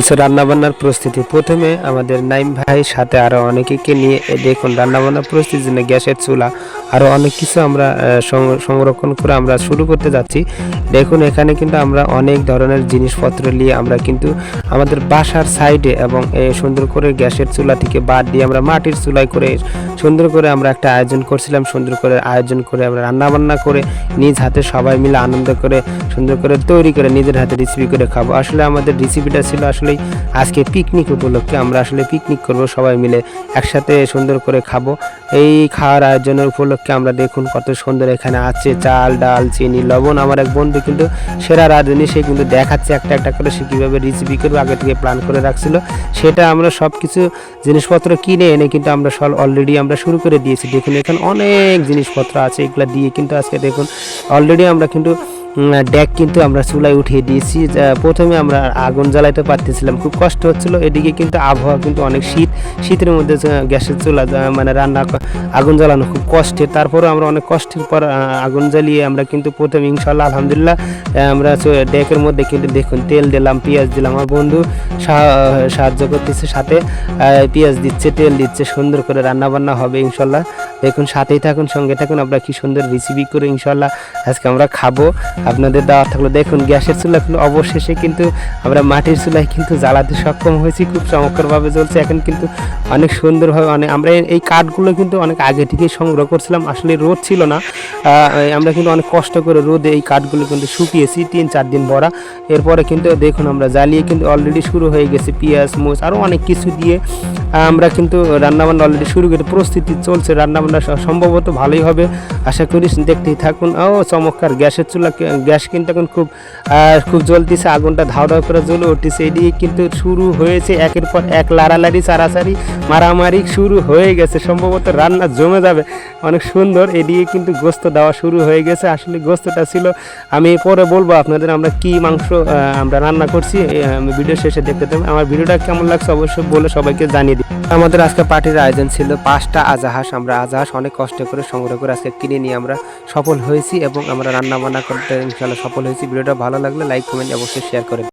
চলছে রান্নাবান্নার প্রস্তুতি প্রথমে আমাদের নাইম ভাই সাথে আরও অনেকেকে নিয়ে দেখুন, রান্নাবান্নার প্রস্তুতির জন্য গ্যাসের চুলা আরও অনেক কিছু আমরা সংরক্ষণ করে আমরা শুরু করতে যাচ্ছি। দেখুন, এখানে কিন্তু আমরা অনেক ধরনের জিনিসপত্র নিয়ে আমরা কিন্তু আমাদের বাসার সাইডে এবং সুন্দর করে গ্যাসের চুলা থেকে বাদ দিয়ে আমরা মাটির চুলায় করে সুন্দর করে আমরা একটা আয়োজন করছিলাম। সুন্দর করে আয়োজন করে আমরা রান্নাবান্না করে নিজ হাতে সবাই মিলে আনন্দ করে, সুন্দর করে তৈরি করে নিজের হাতে রেসিপি করে খাব। আসলে আমাদের রেসিপিটা ছিল আসলে আজকে পিকনিক উপলক্ষে। আমরা আসলে পিকনিক করব, সবাই মিলে একসাথে সুন্দর করে খাব। এই খাওয়ার আয়োজনের উপলক্ষে আমরা দেখুন কত সুন্দর এখানে আছে চাল, ডাল, চিনি, লবণ। আমার এক বন্ধু কিন্তু সেরা রাঁধুনি, সে কিন্তু দেখাচ্ছে একটা একটা করে সে কীভাবে রেসিপি করবে, আগে থেকে প্ল্যান করে রাখছিল। সেটা আমরা সব কিছু জিনিসপত্র কিনে এনে কিন্তু আমরা সব অলরেডি আমরা শুরু করে দিয়েছি। দেখুন এখানে অনেক জিনিসপত্র আছে, এগুলো দিয়ে কিন্তু আজকে দেখুন অলরেডি আমরা কিন্তু ড্যাক কিন্তু আমরা চুলায় উঠিয়ে দিয়েছি। প্রথমে আমরা আগুন জ্বালাইতে পারতেছিলাম, খুব কষ্ট হচ্ছিল। এদিকে কিন্তু আবহাওয়া কিন্তু অনেক শীত। শীতের মধ্যে গ্যাসের চুলা মানে রান্না আগুন জ্বালানো খুব কষ্টের। তারপরে আমরা অনেক কষ্টের পর আগুন জ্বালিয়ে আমরা কিন্তু প্রথমে ইনশাল্লাহ আলহামদুলিল্লাহ আমরা ড্যাকের মধ্যে কিন্তু দেখুন, তেল দিলাম, পেঁয়াজ দিলাম। আমার বন্ধু সাহা- সাহায্য করতেছে সাথে পেঁয়াজ দিচ্ছে, তেল দিচ্ছে, সুন্দর করে রান্না বান্না হবে ইনশাল্লাহ দেখুন, সাথেই থাকুন, সঙ্গে থাকুন, আমরা কি সুন্দর রেসিপি করে ইনশাল্লাহ আজকে আমরা খাব। আপনাদের দেওয়া থাকল দেখুন, গ্যাসের চুলা কিন্তু অবশেষে কিন্তু আমরা মাটির চুলায় কিন্তু জ্বালাতে সক্ষম হয়েছি। খুব চমৎকারভাবে চলছে এখন কিন্তু অনেক সুন্দরভাবে অনেক আমরা এই- কাঠগুলো কিন্তু অনেক আগে থেকেই সংগ্রহ করছিলাম। আসলে রোদ ছিল না। আমরা কিন্তু অনেক কষ্ট করে রোদে এই কাঠগুলো কিন্তু শুকিয়েছি। তিন, চার দিন ভরা। এরপরে কিন্তু দেখুন আমরা জ্বালিয়ে কিন্তু অলরেডি শুরু হয়ে গেছে। পেঁয়াজ, মোচ আরও অনেক কিছু দিয়ে আমরা কিন্তু রান্নাবান্না অলরেডি শুরু করে প্রস্তুতি চলছে, রান্নাবান্না সম্ভবত ভালোই হবে। আশা করি দেখতেই থাকুন। ও, চমৎকার, গ্যাসের চুলা গ্যাস কিন্তু এখন খুব খুব জ্বলতেছে, আগুনটা ধাও ধাও করে জ্বলে উঠতেছে। এদিকে কিন্তু শুরু হয়েছে, একের পর এক লাড়ালাড়ি চারাচারি মারামারি শুরু হয়ে গেছে। সম্ভবত রান্না জমে যাবে। অনেক সুন্দর, এদিকে কিন্তু গোস্ত দেওয়া শুরু হয়ে গেছে। আসলে গোস্তটা ছিল, আমি পরে বলব আপনাদের আমরা কি মাংস আমরা রান্না করছি। আমি ভিডিও শেষে দেখতে দেবেন আমার ভিডিওটা কেমন লাগছে অবশ্যই বলে সবাইকে জানিয়ে আমাদের আজকে পার্টির আয়োজন ছিল পাঁচটা আজাহাস আমরা আজাহাস অনেক কষ্ট করে, সংগ্রহ করে আজকে কিনে নিয়ে আমরা সফল হয়েছি এবং আমরা রান্নাবান্না করতে ইনশাল্লাহ সফল হয়েছি ভিডিওটা ভালো লাগলে লাইক কমেন্ট অবশ্যই শেয়ার করে।